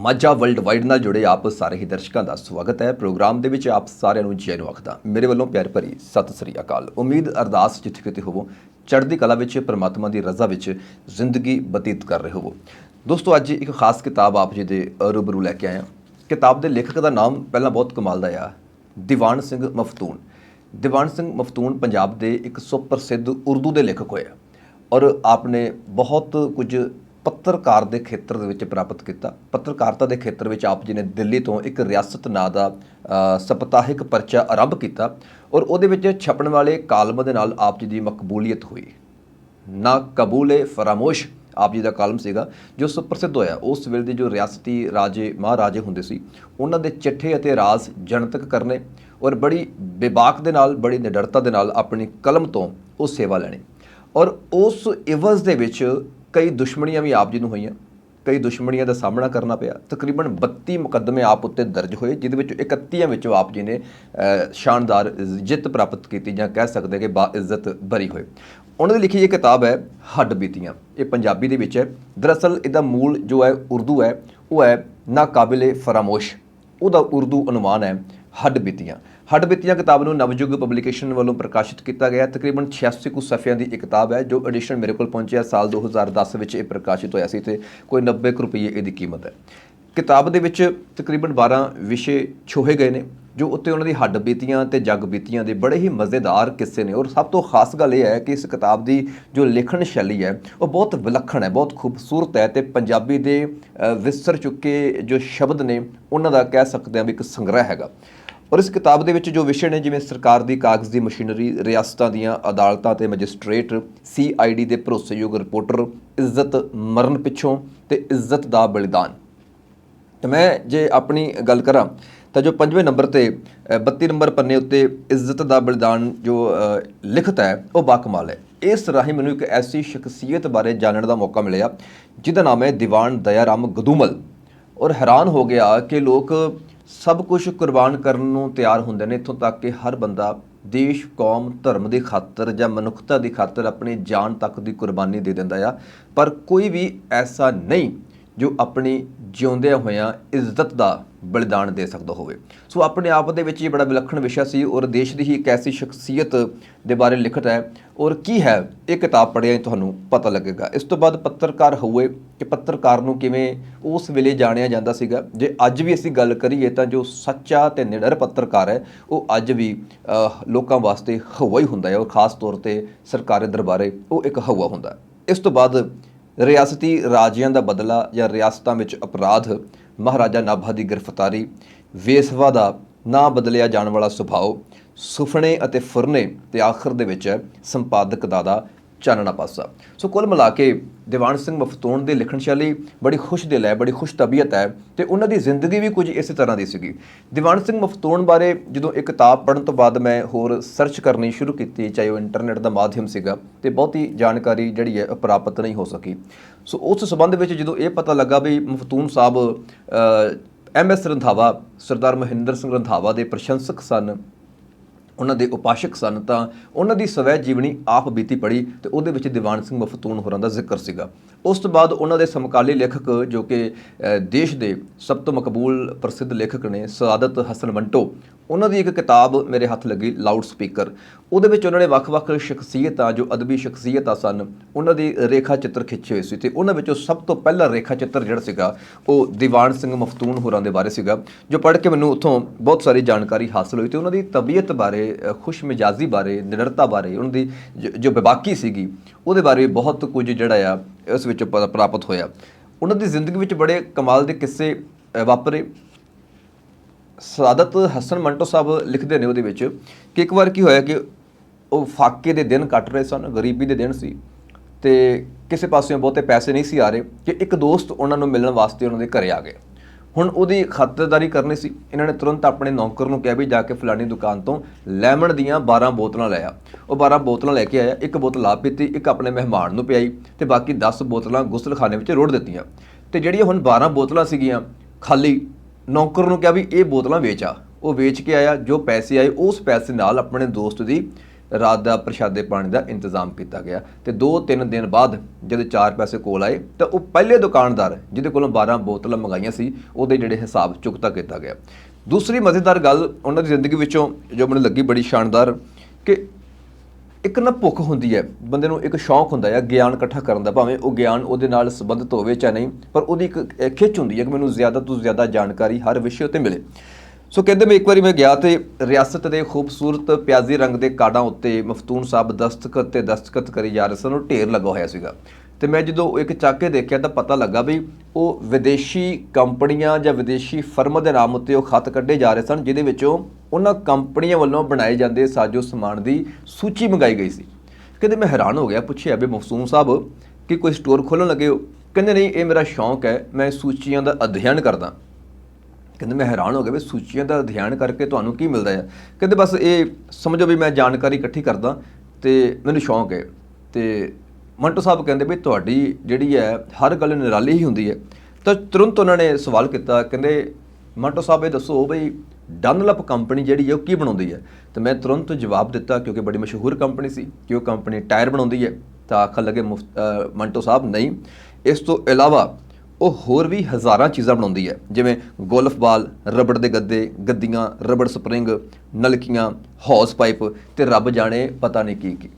Majha world wide ਨਾਲ ਜੁੜੇ ਆਪ ਸਾਰੇ ਹੀ ਦਰਸ਼ਕਾਂ ਦਾ ਸਵਾਗਤ ਹੈ। ਪ੍ਰੋਗਰਾਮ ਦੇ ਵਿੱਚ ਆਪ ਸਾਰਿਆਂ ਨੂੰ ਜੈ ਨੂੰ ਆਖਦਾ ਮੇਰੇ ਵੱਲੋਂ ਪਿਆਰ ਭਰੀ ਸਤਿ ਸ੍ਰੀ ਅਕਾਲ। ਉਮੀਦ ਅਰਦਾਸ ਜਿੱਥੇ ਕਿਤੇ ਹੋਵੋ, ਚੜ੍ਹਦੀ ਕਲਾ ਵਿੱਚ ਪ੍ਰਮਾਤਮਾ ਦੀ ਰਜ਼ਾ ਵਿੱਚ ਜ਼ਿੰਦਗੀ ਬਤੀਤ ਕਰ ਰਹੇ ਹੋਵੋ। ਦੋਸਤੋ, ਅੱਜ ਇੱਕ ਖਾਸ ਕਿਤਾਬ ਆਪ ਜੀ ਦੇ ਰੂਬਰੂ ਲੈ ਕੇ ਆਇਆ ਕਿਤਾਬ ਦੇ ਲੇਖਕ ਦਾ ਨਾਮ ਪਹਿਲਾਂ ਬਹੁਤ ਕਮਾਲ ਦਾ ਆ। ਦੀਵਾਨ ਸਿੰਘ ਮਫਤੂਨ। ਦੀਵਾਨ ਸਿੰਘ ਮਫਤੂਨ ਪੰਜਾਬ ਦੇ ਇੱਕ ਸੁਪ੍ਰਸਿੱਧ ਉਰਦੂ ਦੇ ਲੇਖਕ ਹੋਏ ਆ। ਔਰ ਆਪਨੇ ਬਹੁਤ ਕੁਝ ਪੱਤਰਕਾਰ ਦੇ ਖੇਤਰ ਦੇ ਵਿੱਚ ਪ੍ਰਾਪਤ ਕੀਤਾ। ਪੱਤਰਕਾਰਤਾ ਦੇ ਖੇਤਰ ਵਿੱਚ ਆਪ ਜੀ ਨੇ ਦਿੱਲੀ ਤੋਂ ਇੱਕ ਰਿਆਸਤ ਨਾਂ ਦਾ ਸਪਤਾਹਿਕ ਪਰਚਾ ਆਰੰਭ ਕੀਤਾ ਔਰ ਉਹਦੇ ਵਿੱਚ ਛਪਣ ਵਾਲੇ ਕਾਲਮ ਦੇ ਨਾਲ ਆਪ ਜੀ ਦੀ ਮਕਬੂਲੀਅਤ ਹੋਈ। ਨਾ ਕਬੂਲੇ ਫਰਾਮੋਸ਼ ਆਪ ਜੀ ਦਾ ਕਾਲਮ ਸੀਗਾ, ਜੋ ਸੁਪ੍ਰਸਿੱਧ ਹੋਇਆ। ਉਸ ਵੇਲੇ ਦੇ ਜੋ ਰਿਆਸਤੀ ਰਾਜੇ, ਮਹਾਰਾਜੇ ਹੁੰਦੇ ਸੀ, ਉਹਨਾਂ ਦੇ ਚਿੱਠੇ ਅਤੇ ਰਾਜ਼ ਜਨਤਕ ਕਰਨੇ ਔਰ ਬੜੀ ਬੇਬਾਕ ਦੇ ਨਾਲ, ਬੜੀ ਨਿਡਰਤਾ ਦੇ ਨਾਲ ਆਪਣੀ ਕਲਮ ਤੋਂ ਉਹ ਸੇਵਾ ਲੈਣੀ। ਔਰ ਉਸ ਇਵਜ਼ ਦੇ ਵਿੱਚ ਕਈ ਦੁਸ਼ਮਣੀਆਂ ਵੀ ਆਪ ਜੀ ਨੂੰ ਹੋਈਆਂ, ਕਈ ਦੁਸ਼ਮਣੀਆਂ ਦਾ ਸਾਹਮਣਾ ਕਰਨਾ ਪਿਆ। ਤਕਰੀਬਨ 32 ਮੁਕੱਦਮੇ ਆਪ ਉੱਤੇ ਦਰਜ ਹੋਏ, ਜਿਹਦੇ ਵਿੱਚੋਂ 31 ਵਿੱਚੋਂ ਆਪ ਜੀ ਨੇ ਸ਼ਾਨਦਾਰ ਜਿੱਤ ਪ੍ਰਾਪਤ ਕੀਤੀ ਜਾਂ ਕਹਿ ਸਕਦੇ ਕਿ ਬਾ ਇੱਜ਼ਤ ਬਰੀ ਹੋਏ। ਉਹਨਾਂ ਦੀ ਲਿਖੀ ਇਹ ਕਿਤਾਬ ਹੈ, ਹੱਡ ਬੀਤੀਆਂ। ਇਹ ਪੰਜਾਬੀ ਦੇ ਵਿੱਚ ਹੈ। ਦਰਅਸਲ ਇਹਦਾ ਮੂਲ ਜੋ ਹੈ, ਉਰਦੂ ਹੈ, ਉਹ ਹੈ ਨਾ ਕਾਬਿਲੇ ਫਰਾਮੋਸ਼। ਉਹਦਾ ਉਰਦੂ ਅਨੁਮਾਨ ਹੈ, ਹੱਡ ਬੀਤੀਆਂ। ਹੱਡ ਬੀਤੀਆਂ ਕਿਤਾਬ ਨੂੰ ਨਵਯੁੱਗ ਪਬਲੀਕੇਸ਼ਨ ਵੱਲੋਂ ਪ੍ਰਕਾਸ਼ਿਤ ਕੀਤਾ ਗਿਆ ਤਕਰੀਬਨ 86 ਕੁ ਸਫ਼ਿਆਂ ਦੀ ਇਹ ਕਿਤਾਬ ਹੈ, ਜੋ ਐਡੀਸ਼ਨ ਮੇਰੇ ਕੋਲ ਪਹੁੰਚਿਆ ਸਾਲ 2010 ਵਿੱਚ ਇਹ ਪ੍ਰਕਾਸ਼ਿਤ ਹੋਇਆ ਸੀ ਤੇ ਕੋਈ 90 ਕੁ ਰੁਪਏ ਇਹਦੀ ਕੀਮਤ ਹੈ। ਕਿਤਾਬ ਦੇ ਵਿੱਚ ਤਕਰੀਬਨ 12 ਵਿਸ਼ੇ ਛੋਹੇ ਗਏ ਨੇ। ਜੋ ਉੱਤੇ ਉਹਨਾਂ ਦੀ ਹੱਡ ਬੀਤੀਆਂ ਤੇ ਜਗ ਬੀਤੀਆਂ ਦੇ ਬੜੇ ਹੀ ਮਜ਼ੇਦਾਰ ਕਿੱਸੇ ਨੇ। ਔਰ ਸਭ ਤੋਂ ਖਾਸ ਗੱਲ ਇਹ ਹੈ ਕਿ ਇਸ ਕਿਤਾਬ ਦੀ ਜੋ ਲਿਖਣ ਸ਼ੈਲੀ ਹੈ, ਉਹ ਬਹੁਤ ਵਿਲੱਖਣ ਹੈ, ਬਹੁਤ ਖੂਬਸੂਰਤ ਹੈ ਤੇ ਪੰਜਾਬੀ ਦੇ ਵਿਸਰ ਚੁੱਕੇ ਜੋ ਸ਼ਬਦ ਨੇ, ਉਹਨਾਂ ਦਾ ਕਹਿ ਸਕਦੇ ਹਾਂ ਵੀ ਇੱਕ ਸੰਗ੍ਰਹਿ ਹੈਗਾ। ਔਰ ਇਸ ਕਿਤਾਬ ਦੇ ਵਿੱਚ ਜੋ ਵਿਸ਼ੇ ਨੇ, ਜਿਵੇਂ ਸਰਕਾਰ ਦੀ ਕਾਗਜ਼ ਦੀ ਮਸ਼ੀਨਰੀ, ਰਿਆਸਤਾਂ ਦੀਆਂ ਅਦਾਲਤਾਂ ਤੇ ਮੈਜਿਸਟ੍ਰੇਟ, ਸੀਆਈਡੀ ਦੇ ਭਰੋਸੇਯੋਗ ਰਿਪੋਰਟਰ, ਇੱਜ਼ਤ ਮਰਨ ਪਿੱਛੋਂ ਤੇ ਇੱਜ਼ਤ ਦਾ ਬਲੀਦਾਨ। ਤੇ ਮੈਂ ਜੇ ਆਪਣੀ ਗੱਲ ਕਰਾਂ ਤਾਂ ਜੋ ਪੰਜਵੇਂ ਨੰਬਰ ਤੇ ਅ, 32 ਨੰਬਰ ਪੰਨੇ ਉੱਤੇ ਇੱਜ਼ਤ ਦਾ ਬਲੀਦਾਨ ਜੋ ਲਿਖਤ ਹੈ ਉਹ ਬਾਕਮਾਲ ਹੈ। ਇਸ ਰਾਹੀਂ ਮੈਨੂੰ ਇੱਕ ਐਸੀ ਸ਼ਖਸੀਅਤ ਬਾਰੇ ਜਾਣਨ ਦਾ ਮੌਕਾ ਮਿਲਿਆ ਜਿਹਦਾ ਨਾਮ ਹੈ ਦੀਵਾਨ ਦਇਆਰਾਮ ਗਦੂਮਲ। ਔਰ ਹੈਰਾਨ ਹੋ ਗਿਆ ਕਿ ਲੋਕ ਸਭ ਕੁਝ ਕੁਰਬਾਨ ਕਰਨ ਨੂੰ ਤਿਆਰ ਹੁੰਦੇ ਨੇ ਇੱਥੋਂ ਤੱਕ ਕਿ ਹਰ ਬੰਦਾ ਦੇਸ਼ ਕੌਮ ਧਰਮ ਦੀ ਖਾਤਰ ਜਾਂ ਮਨੁੱਖਤਾ ਦੀ ਖਾਤਰ ਆਪਣੀ ਜਾਨ ਤੱਕ ਦੀ ਕੁਰਬਾਨੀ ਦੇ ਦਿੰਦਾ ਆ। ਪਰ ਕੋਈ ਵੀ ਐਸਾ ਨਹੀਂ ਜੋ ਆਪਣੀ ਜਿਉਂਦਿਆਂ ਹੋਇਆਂ ਇੱਜ਼ਤ ਦਾ ਬਲੀਦਾਨ ਦੇ ਸਕਦਾ ਹੋਵੇ। ਸੋ ਆਪਣੇ ਆਪ ਦੇ ਵਿੱਚ ਇਹ ਬੜਾ ਵਿਲੱਖਣ ਵਿਸ਼ਾ ਸੀ ਔਰ ਦੇਸ਼ ਦੀ ਹੀ ਇੱਕ ਐਸੀ ਸ਼ਖਸੀਅਤ ਦੇ ਬਾਰੇ ਲਿਖਤ ਹੈ। ਔਰ ਕੀ ਹੈ? ਇਹ ਕਿਤਾਬ ਪੜ੍ਹਿਆ ਤੁਹਾਨੂੰ ਪਤਾ ਲੱਗੇਗਾ। ਇਸ ਤੋਂ ਬਾਅਦ ਪੱਤਰਕਾਰ ਹੋਏ ਕਿ ਪੱਤਰਕਾਰ ਨੂੰ ਕਿਵੇਂ ਉਸ ਵੇਲੇ ਜਾਣਿਆ ਜਾਂਦਾ ਸੀਗਾ। ਜੇ ਅੱਜ ਵੀ ਅਸੀਂ ਗੱਲ ਕਰੀਏ ਤਾਂ ਜੋ ਸੱਚਾ ਤੇ ਨਿਡਰ ਪੱਤਰਕਾਰ ਹੈ, ਉਹ ਅੱਜ ਵੀ ਲੋਕਾਂ ਵਾਸਤੇ ਹਵਾ ਹੀ ਹੁੰਦਾ ਹੈ ਔਰ ਖਾਸ ਤੌਰ ਤੇ ਸਰਕਾਰੀ ਦਰਬਾਰੇ ਉਹ ਇੱਕ ਹਵਾ ਹੁੰਦਾ ਇਸ ਤੋਂ ਬਾਅਦ ਰਿਆਸਤੀ ਰਾਜਿਆਂ ਦਾ ਬਦਲਾ ਜਾਂ ਰਿਆਸਤਾਂ ਵਿੱਚ ਅਪਰਾਧ, ਮਹਾਰਾਜਾ ਨਾਭਾ ਦੀ ਗ੍ਰਿਫਤਾਰੀ, ਵੇਸਵਾ ਦਾ ਨਾ ਬਦਲਿਆ ਜਾਣ ਵਾਲਾ ਸੁਭਾਅ, ਸੁਫਨੇ ਅਤੇ ਫੁਰਨੇ ਤੇ ਆਖਰ ਦੇ ਵਿੱਚ ਸੰਪਾਦਕ ਦਾ ਦਾ ਚਾਨਣਾ ਪਾਸਾ। ਸੋ ਕੁੱਲ ਮਿਲਾ ਕੇ ਦੀਵਾਨ ਸਿੰਘ ਮਫਤੂਨ ਦੀ ਲਿਖਣ ਸ਼ੈਲੀ ਬੜੀ ਖੁਸ਼ ਦਿਲ ਹੈ, ਬੜੀ ਖੁਸ਼ ਤਬੀਅਤ ਹੈ ਤੇ ਉਹਨਾਂ ਦੀ ਜ਼ਿੰਦਗੀ ਵੀ ਕੁਝ ਇਸੇ ਤਰ੍ਹਾਂ ਦੀ ਸੀਗੀ। ਦੀਵਾਨ ਸਿੰਘ ਮਫਤੂਨ ਬਾਰੇ ਜਦੋਂ ਇਹ ਕਿਤਾਬ ਪੜ੍ਹਨ ਤੋਂ ਬਾਅਦ ਮੈਂ ਹੋਰ ਸਰਚ ਕਰਨੀ ਸ਼ੁਰੂ ਕੀਤੀ, ਚਾਹੇ ਉਹ ਇੰਟਰਨੈਟ ਦਾ ਮਾਧਿਅਮ ਸੀਗਾ, ਤੇ ਬਹੁਤੀ ਜਾਣਕਾਰੀ ਜਿਹੜੀ ਹੈ ਉਹ ਪ੍ਰਾਪਤ ਨਹੀਂ ਹੋ ਸਕੀ। ਸੋ ਉਸ ਸਬੰਧ ਵਿੱਚ ਜਦੋਂ ਇਹ ਪਤਾ ਲੱਗਾ ਵੀ ਮਫਤੂਨ ਸਾਹਿਬ ਐਮ ਐਸ ਰੰਧਾਵਾ, ਸਰਦਾਰ ਮਹਿੰਦਰ ਸਿੰਘ ਰੰਧਾਵਾ ਦੇ ਪ੍ਰਸ਼ੰਸਕ ਸਨ ਉਹਨਾਂ ਦੇ ਉਪਾਸ਼ਕ ਸਨ ਤਾਂ ਉਹਨਾਂ ਦੀ ਸਵੈ ਜੀਵਨੀ ਆਪ ਬੀਤੀ ਪੜੀ ਤੇ ਉਹਦੇ ਵਿੱਚ ਦੀਵਾਨ ਸਿੰਘ ਮਫਤੂਨ ਹੋਰਾਂ ਦਾ ਜ਼ਿਕਰ ਸੀਗਾ। ਉਸ ਤੋਂ ਬਾਅਦ ਉਹਨਾਂ ਦੇ ਸਮਕਾਲੀ ਲੇਖਕ ਜੋ ਕਿ ਦੇਸ਼ ਦੇ ਸਭ ਤੋਂ ਮਕਬੂਲ ਪ੍ਰਸਿੱਧ ਲੇਖਕ ਨੇ ਸਾਦਤ ਹਸਨ ਮੰਟੋ ਉਹਨਾਂ ਦੀ ਇੱਕ ਕਿਤਾਬ ਮੇਰੇ ਹੱਥ ਲੱਗੀ ਲਾਊਡ ਸਪੀਕਰ। ਉਹਦੇ ਵਿੱਚ ਉਹਨਾਂ ਨੇ ਵੱਖ-ਵੱਖ ਸ਼ਖਸੀਅਤਾਂ ਜੋ ਅਦਬੀ ਸ਼ਖਸੀਅਤਾਂ ਸਨ ਉਹਨਾਂ ਦੀ ਰੇਖਾ ਚਿੱਤਰ ਖਿੱਚੇ ਹੋਏ ਸੀ ਤੇ ਉਹਨਾਂ ਵਿੱਚੋਂ ਸਭ ਤੋਂ ਪਹਿਲਾ ਰੇਖਾ ਚਿੱਤਰ ਜਿਹੜਾ ਸੀਗਾ ਉਹ ਦੀਵਾਨ ਸਿੰਘ ਮਫਤੂਨ ਹੋਰਾਂ ਦੇ ਬਾਰੇ ਸੀਗਾ ਜੋ ਪੜ੍ਹ ਕੇ ਮੈਨੂੰ ਉੱਥੋਂ ਬਹੁਤ ਸਾਰੀ ਜਾਣਕਾਰੀ ਹਾਸਲ ਹੋਈ ਤੇ ਉਹਨਾਂ ਦੀ ਤਬੀਅਤ ਬਾਰੇ ਅ, ਖੁਸ਼ ਮਿਜਾਜ਼ੀ ਬਾਰੇ ਨਿਡਰਤਾ ਬਾਰੇ ਉਹਨਾਂ ਦੀ ਜ- ਜੋ ਬੇਬਾਕੀ ਸੀਗੀ ਉਹਦੇ ਬਾਰੇ ਬਹੁਤ ਕੁਝ ਜਿਹੜਾ ਆ ਇਸ ਵਿੱਚ ਪ- ਪ੍ਰਾਪਤ ਹੋਇਆ। ਉਹਨਾਂ ਦੀ ਜ਼ਿੰਦਗੀ ਵਿੱਚ ਬੜੇ ਕਮਾਲ ਦੇ ਕਿੱਸੇ ਵਾਪਰੇ। ਸਾਦਤ ਹਸਨ ਮੰਟੋ ਸਾਹਿਬ ਲਿਖਦੇ ਨੇ ਉਹਦੇ ਵਿੱਚ ਕਿ ਇੱਕ ਵਾਰ ਕੀ ਹੋਇਆ ਕਿ ਉਹ ਫਾਕੇ ਦੇ ਦਿਨ ਕੱਟ ਰਹੇ ਸਨ, ਗਰੀਬੀ ਦੇ ਦਿਨ ਸੀ ਤੇ ਕਿਸੇ ਪਾਸਿਓਂ ਬਹੁਤੇ ਪੈਸੇ ਨਹੀਂ ਸੀ ਆ ਰਹੇ ਕਿ ਇੱਕ ਦੋਸਤ ਉਹਨਾਂ ਨੂੰ ਮਿਲਣ ਵਾਸਤੇ ਉਹਨਾਂ ਦੇ ਘਰੇ ਆ ਗਏ। ਹੁਣ ਉਹਦੀ ਖਾਤਰਦਾਰੀ ਕਰਨੀ ਸੀ। ਇਹਨਾਂ ਨੇ ਤੁਰੰਤ ਆਪਣੇ ਨੌਕਰ ਨੂੰ ਕਿਹਾ ਵੀ ਜਾ ਕੇ ਫਲਾਣੀ ਦੁਕਾਨ ਤੋਂ ਲੈਮਨ ਦੀਆਂ 12 ਬੋਤਲਾਂ ਲੈ ਆ। ਉਹ 12 ਬੋਤਲਾਂ ਲੈ ਕੇ ਆਇਆ, ਇੱਕ ਬੋਤਲ ਆਪ ਪੀਤੀ, ਇੱਕ ਆਪਣੇ ਮਹਿਮਾਨ ਨੂੰ ਪਿਆਈ ਤੇ ਬਾਕੀ 10 ਬੋਤਲਾਂ ਗੁਸਲਖਾਨੇ ਵਿੱਚ ਰੋੜ ਦਿੱਤੀਆਂ। ਤੇ ਜਿਹੜੀਆਂ ਹੁਣ 12 ਬੋਤਲਾਂ ਸੀਗੀਆਂ, ਖਾਲੀ ਨੌਕਰ ਨੂੰ ਕਿਹਾ ਵੀ ਇਹ ਬੋਤਲਾਂ ਵੇਚ ਆ। ਉਹ ਵੇਚ ਕੇ ਆਇਆ, ਜੋ ਪੈਸੇ ਆਏ ਉਸ ਪੈਸੇ ਨਾਲ ਆਪਣੇ ਦੋਸਤ ਦੀ ਰਾਤ ਦਾ ਪ੍ਰਸ਼ਾਦੇ ਪਾਣੀ ਦਾ ਇੰਤਜ਼ਾਮ ਕੀਤਾ ਗਿਆ ਤੇ 2-3 ਦਿਨ ਬਾਅਦ ਜਦੋਂ ਚਾਰ ਪੈਸੇ ਕੋਲ ਆਏ ਤਾਂ ਉਹ ਪਹਿਲੇ ਦੁਕਾਨਦਾਰ ਜਿਹਦੇ ਕੋਲੋਂ 12 ਬੋਤਲਾਂ ਮੰਗਾਈਆਂ ਸੀ, ਉਹਦੇ ਜਿਹੜੇ ਹਿਸਾਬ ਚੁਕਤਾ ਕੀਤਾ ਗਿਆ। ਦੂਸਰੀ ਮਜ਼ੇਦਾਰ ਗੱਲ ਉਹਨਾਂ ਦੀ ਜ਼ਿੰਦਗੀ ਵਿੱਚੋਂ ਜੋ ਮੈਨੂੰ ਲੱਗੀ ਬੜੀ ਸ਼ਾਨਦਾਰ ਕਿ ਇੱਕ ਨਾ ਭੁੱਖ ਹੁੰਦੀ ਹੈ, ਬੰਦੇ ਨੂੰ ਇੱਕ ਸ਼ੌਂਕ ਹੁੰਦਾ ਹੈ ਗਿਆਨ ਇਕੱਠਾ ਕਰਨ ਦਾ, ਭਾਵੇਂ ਉਹ ਗਿਆਨ ਉਹਦੇ ਨਾਲ ਸੰਬੰਧਿਤ ਹੋਵੇ ਜਾਂ ਨਹੀਂ, ਪਰ ਉਹਦੀ ਇੱਕ ਖਿੱਚ ਹੁੰਦੀ ਹੈ ਕਿ ਮੈਨੂੰ ਜ਼ਿਆਦਾ ਤੋਂ ਜ਼ਿਆਦਾ ਜਾਣਕਾਰੀ ਹਰ ਵਿਸ਼ੇ ਉੱਤੇ ਮਿਲੇ। ਸੋ ਕਹਿੰਦੇ ਮੈਂ ਇੱਕ ਵਾਰੀ ਮੈਂ ਗਿਆ ਤੇ ਰਿਆਸਤ ਦੇ ਖੂਬਸੂਰਤ ਪਿਆਜ਼ੀ ਰੰਗ ਦੇ ਕਾਰਡਾਂ ਉੱਤੇ ਮਫਤੂਨ ਸਾਹਿਬ ਦਸਤਖਤ ਤੇ ਦਸਤਖਤ ਕਰੀ ਜਾ ਰਹੇ ਸਨ, ਉਹ ਢੇਰ ਲੱਗਾ ਹੋਇਆ ਸੀਗਾ। ਤੇ ਮੈਂ ਜਦੋਂ ਇੱਕ ਚੱਕ ਕੇ ਦੇਖਿਆ ਤਾਂ ਪਤਾ ਲੱਗਾ ਵੀ ਉਹ ਵਿਦੇਸ਼ੀ ਕੰਪਨੀਆਂ ਜਾਂ ਵਿਦੇਸ਼ੀ ਫਰਮ ਦੇ ਨਾਮ ਉੱਤੇ ਉਹ ਖਤ ਕੱਢੇ ਜਾ ਰਹੇ ਸਨ, ਜਿਹਦੇ ਵਿੱਚੋਂ ਉਹਨਾਂ ਕੰਪਨੀਆਂ ਵੱਲੋਂ ਬਣਾਏ ਜਾਂਦੇ ਸਾਜੋ ਸਮਾਨ ਦੀ ਸੂਚੀ ਮੰਗਾਈ ਗਈ ਸੀ। ਕਹਿੰਦੇ ਮੈਂ ਹੈਰਾਨ ਹੋ ਗਿਆ, ਪੁੱਛਿਆ ਵੀ ਮਫਸੂਮ ਸਾਹਿਬ ਕਿ ਕੋਈ ਸਟੋਰ ਖੋਲਣ ਲੱਗੇ ਹੋ? ਕਹਿੰਦੇ ਨਹੀਂ, ਇਹ ਮੇਰਾ ਸ਼ੌਂਕ ਹੈ, ਮੈਂ ਸੂਚੀਆਂ ਦਾ ਅਧਿਐਨ ਕਰਦਾ। ਕਹਿੰਦੇ ਮੈਂ ਹੈਰਾਨ ਹੋ ਗਿਆ ਵੀ ਸੂਚੀਆਂ ਦਾ ਅਧਿਐਨ ਕਰਕੇ ਤੁਹਾਨੂੰ ਕੀ ਮਿਲਦਾ ਹੈ ਕਹਿੰਦੇ ਬਸ ਇਹ ਸਮਝੋ ਵੀ ਮੈਂ ਜਾਣਕਾਰੀ ਇਕੱਠੀ ਕਰਦਾ ਤੇ ਮੈਨੂੰ ਸ਼ੌਂਕ ਹੈ। ਤੇ ਮੰਟੋ ਸਾਹਿਬ ਕਹਿੰਦੇ ਵੀ ਤੁਹਾਡੀ ਜਿਹੜੀ ਹੈ, ਹਰ ਗੱਲ ਨਿਰਾਲੀ ਹੀ ਹੁੰਦੀ ਹੈ। ਤਾਂ ਤੁਰੰਤ ਉਹਨਾਂ ਨੇ ਸਵਾਲ ਕੀਤਾ, ਕਹਿੰਦੇ ਮੰਟੋ ਸਾਹਿਬ ਇਹ ਦੱਸੋ ਬਈ ਡਨਲਪ ਕੰਪਨੀ ਜਿਹੜੀ ਹੈ ਉਹ ਕੀ ਬਣਾਉਂਦੀ ਹੈ? ਤੇ ਮੈਂ ਤੁਰੰਤ ਜਵਾਬ ਦਿੱਤਾ ਕਿਉਂਕਿ ਬੜੀ ਮਸ਼ਹੂਰ ਕੰਪਨੀ ਸੀ ਕਿ ਉਹ ਕੰਪਨੀ ਟਾਇਰ ਬਣਾਉਂਦੀ ਹੈ। ਤਾਂ ਆਖਣ ਲੱਗੇ ਮੁਫਤ- ਮੰਟੋ ਸਾਹਿਬ, ਨਹੀਂ। ਇਸ ਤੋਂ ਇਲਾਵਾ ਉਹ ਹੋਰ ਵੀ ਹਜ਼ਾਰਾਂ ਚੀਜ਼ਾਂ ਬਣਾਉਂਦੀ ਹੈ। ਜਿਵੇਂ ਗੋਲਫ ਬਾਲ ਰਬੜ ਦੇ ਗੱਦੇ, ਗੱਦੀਆਂ, ਰਬੜ ਸਪਰਿੰਗ, ਨਲਕੀਆਂ, ਹੌਸ ਪਾਈਪ ਤੇ ਰੱਬ ਜਾਣੇ ਪਤਾ ਨਹੀਂ ਕੀ ਕੀ।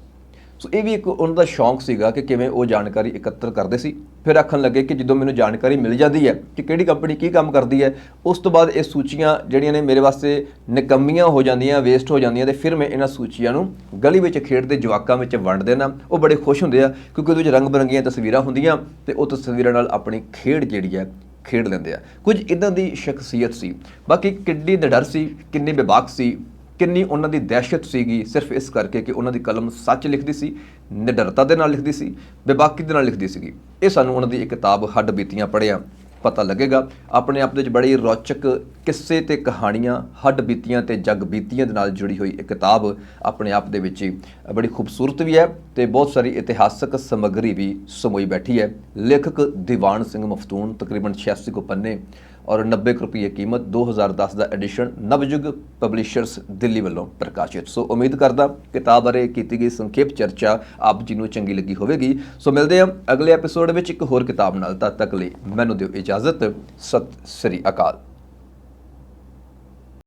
ਸੋ ਇਹ ਵੀ ਇੱਕ ਉਹਨਾਂ ਦਾ ਸ਼ੌਂਕ ਸੀਗਾ ਕਿ ਕਿਵੇਂ ਉਹ ਜਾਣਕਾਰੀ ਇਕੱਤਰ ਕਰਦੇ ਸੀ। ਫਿਰ ਆਖਣ ਲੱਗੇ ਕਿ ਜਦੋਂ ਮੈਨੂੰ ਜਾਣਕਾਰੀ ਮਿਲ ਜਾਂਦੀ ਹੈ ਕਿ ਕਿਹੜੀ ਕੰਪਨੀ ਕੀ ਕੰਮ ਕਰਦੀ ਹੈ, ਉਸ ਤੋਂ ਬਾਅਦ ਇਹ ਸੂਚੀਆਂ ਜਿਹੜੀਆਂ ਨੇ ਮੇਰੇ ਵਾਸਤੇ ਨਿਕੰਮੀਆਂ ਹੋ ਜਾਂਦੀਆਂ ਵੇਸਟ ਹੋ ਜਾਂਦੀਆਂ ਤੇ ਫਿਰ ਮੈਂ ਇਹਨਾਂ ਸੂਚੀਆਂ ਨੂੰ ਗਲੀ ਵਿੱਚ ਖੇਡਦੇ ਜਵਾਕਾਂ ਵਿੱਚ ਵੰਡ ਦੇਣਾ ਉਹ ਬੜੇ ਖੁਸ਼ ਹੁੰਦੇ ਆ ਕਿਉਂਕਿ ਉਹਦੇ ਵਿੱਚ ਰੰਗ ਬਰੰਗੀਆਂ ਤਸਵੀਰਾਂ ਹੁੰਦੀਆਂ ਤੇ ਉਹ ਤਸਵੀਰਾਂ ਨਾਲ ਆਪਣੀ ਖੇਡ ਜਿਹੜੀ ਹੈ, ਖੇਡ ਲੈਂਦੇ ਆ। ਕੁਝ ਇਦਾਂ ਦੀ ਸ਼ਖਸੀਅਤ ਸੀ। ਬਾਕੀ ਕਿੰਨੀ ਨਿਡਰ ਸੀ, ਕਿੰਨੀ ਬੇਬਾਕ ਸੀ ਕਿੰਨੀ ਉਹਨਾਂ ਦੀ ਦਹਿਸ਼ਤ ਸੀਗੀ ਸਿਰਫ ਇਸ ਕਰਕੇ ਕਿ ਉਹਨਾਂ ਦੀ ਕਲਮ ਸੱਚ ਲਿਖਦੀ ਸੀ, ਨਿਡਰਤਾ ਦੇ ਨਾਲ ਲਿਖਦੀ ਸੀ, ਬੇਬਾਕੀ ਦੇ ਨਾਲ ਲਿਖਦੀ ਸੀਗੀ। ਇਹ ਸਾਨੂੰ ਉਹਨਾਂ ਦੀ ਇੱਕ ਕਿਤਾਬ ਹੱਡ ਬੀਤੀਆਂ ਪੜ੍ਹਿਆ, ਪਤਾ ਲੱਗੇਗਾ। ਆਪਣੇ ਆਪ ਦੇ ਵਿੱਚ ਬੜੀ ਰੌਚਕ ਕਿੱਸੇ ਤੇ ਕਹਾਣੀਆਂ ਹੱਡ ਬੀਤੀਆਂ ਤੇ ਜਗ ਬੀਤੀਆਂ ਦੇ ਨਾਲ ਜੁੜੀ ਹੋਈ ਇੱਕ ਕਿਤਾਬ ਆਪਣੇ ਆਪ ਦੇ ਵਿੱਚ ਬੜੀ ਖੂਬਸੂਰਤ ਵੀ ਹੈ ਤੇ ਬਹੁਤ ਸਾਰੀ ਇਤਿਹਾਸਕ ਸਮੱਗਰੀ ਵੀ ਸਮੋਈ ਬੈਠੀ ਹੈ। ਲੇਖਕ ਦੀਵਾਨ ਸਿੰਘ ਮਫਤੂਨ, ਤਕਰੀਬਨ 86 ਕੁ ਪੰਨੇ ਔਰ 90 ਕੁ ਰੁਪਏ ਕੀਮਤ 2010 ਦਾ ਐਡੀਸ਼ਨ ਨਵਯੁਗ ਪਬਲਿਸ਼ਰਸ ਦਿੱਲੀ ਵੱਲੋਂ ਪ੍ਰਕਾਸ਼ਿਤ। ਸੋ ਉਮੀਦ ਕਰਦਾ ਕਿਤਾਬ ਬਾਰੇ ਕੀਤੀ ਗਈ ਸੰਖੇਪ ਚਰਚਾ ਆਪ ਜੀ ਨੂੰ ਚੰਗੀ ਲੱਗੀ ਹੋਵੇਗੀ। ਸੋ ਮਿਲਦੇ ਹਾਂ ਅਗਲੇ ਐਪੀਸੋਡ ਵਿੱਚ ਇੱਕ ਹੋਰ ਕਿਤਾਬ ਨਾਲ। ਤਦ ਤੱਕ ਲਈ ਮੈਨੂੰ ਦਿਓ ਇਜਾਜ਼ਤ। ਸਤਿ ਸ੍ਰੀ ਅਕਾਲ।